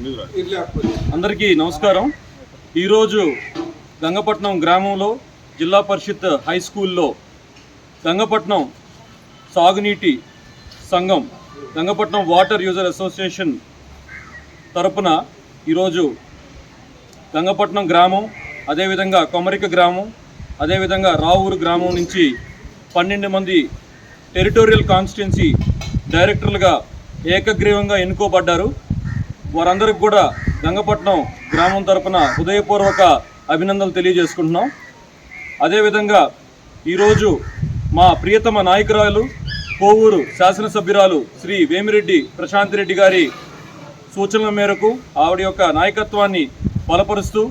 అందరికీ నమస్కారం. ఈరోజు గంగపట్నం గ్రామంలో జిల్లా పరిషత్ హై స్కూల్లో గంగపట్నం సాగునీటి సంఘం గంగపట్నం వాటర్ యూజర్ అసోసియేషన్ తరపున ఈరోజు గంగపట్నం గ్రామం అదేవిధంగా కొమరిక గ్రామం అదేవిధంగా రావూరు గ్రామం నుంచి పన్నెండు మంది టెరిటోరియల్ కాన్స్టిట్యున్సీ డైరెక్టర్లుగా ఏకగ్రీవంగా ఎన్నుకోబడ్డారు. వారందరికి కూడా గంగపట్నం గ్రామం తరపున హృదయపూర్వక అభినందనలు తెలియజేసుకుంటున్నాం. అదేవిధంగా ఈరోజు మా ప్రియతమ నాయకురాలు కోవూరు శాసనసభ్యురాలు శ్రీ వేమిరెడ్డి ప్రశాంత్ రెడ్డి గారి సూచనల మేరకు ఆవిడ యొక్క నాయకత్వాన్ని బలపరుస్తూ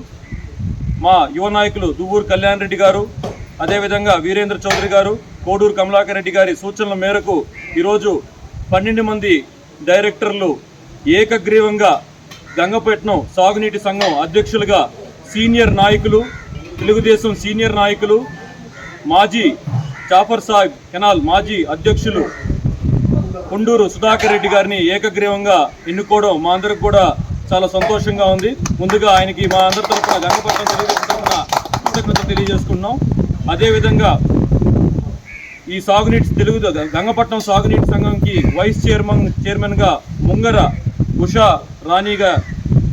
మా యువ నాయకులు దువ్వూరు కళ్యాణ్ రెడ్డి గారు అదేవిధంగా వీరేంద్ర చౌదరి గారు కోడూరు కమలాకర్ రెడ్డి గారి సూచనల మేరకు ఈరోజు పన్నెండు మంది డైరెక్టర్లు ఏకగ్రీవంగా గంగపట్నం సాగునీటి సంఘం అధ్యక్షులుగా సీనియర్ నాయకులు తెలుగుదేశం సీనియర్ నాయకులు మాజీ జాఫర్ సాహెబ్ కెనాల్ మాజీ అధ్యక్షులు కొండూరు సుధాకర్ రెడ్డి గారిని ఏకగ్రీవంగా ఎన్నుకోవడం మా అందరికి కూడా చాలా సంతోషంగా ఉంది. ముందుగా ఆయనకి మా అందరి తరఫున గంగపట్నం తెలుగుదేశం తరఫున కృతజ్ఞత తెలియజేసుకున్నాం అదేవిధంగా ఈ సాగునీటి తెలుగు గంగపట్నం సాగునీటి సంఘంకి వైస్ చైర్మన్ చైర్మన్గా ముంగర ఉషా రాణిగా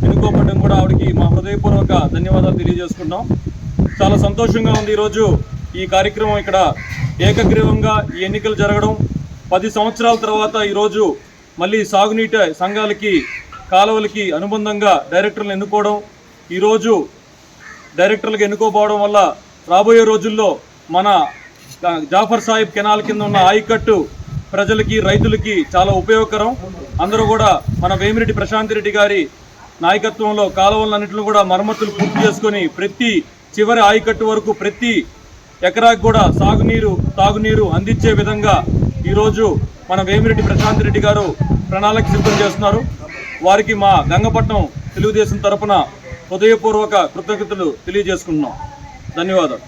ఎన్నుకోబడడం కూడా ఆవిడకి మా హృదయపూర్వక ధన్యవాదాలు తెలియజేసుకుంటాం చాలా సంతోషంగా ఉంది ఈరోజు ఈ కార్యక్రమం ఇక్కడ ఏకగ్రీవంగా ఈ ఎన్నికలు జరగడం. పది సంవత్సరాల తర్వాత ఈరోజు మళ్ళీ సాగునీటి సంఘాలకి కాలువలకి అనుబంధంగా డైరెక్టర్లు ఎన్నుకోవడం. ఈరోజు డైరెక్టర్లకు ఎన్నుకోపోవడం వల్ల రాబోయే రోజుల్లో మన జాఫర్ సాహిబ్ కెనాల్ కింద ఉన్న ఆయకట్టు ప్రజలకి రైతులకి చాలా ఉపయోగకరం. అందరూ కూడా మన వేమిరెడ్డి ప్రశాంత్ రెడ్డి గారి నాయకత్వంలో కాలువలన్నింటిని కూడా మరమ్మతులు పూర్తి చేసుకొని ప్రతి చివరి ఆయకట్టు వరకు ప్రతి ఎకరాకి కూడా సాగునీరు తాగునీరు అందించే విధంగా ఈరోజు మన వేమిరెడ్డి ప్రశాంత్ రెడ్డి గారు ప్రణాళిక సిద్ధం చేస్తున్నారు. వారికి మా గంగపట్నం తెలుగుదేశం తరపున హృదయపూర్వక కృతజ్ఞతలు తెలియజేసుకుంటున్నాం. ధన్యవాదాలు.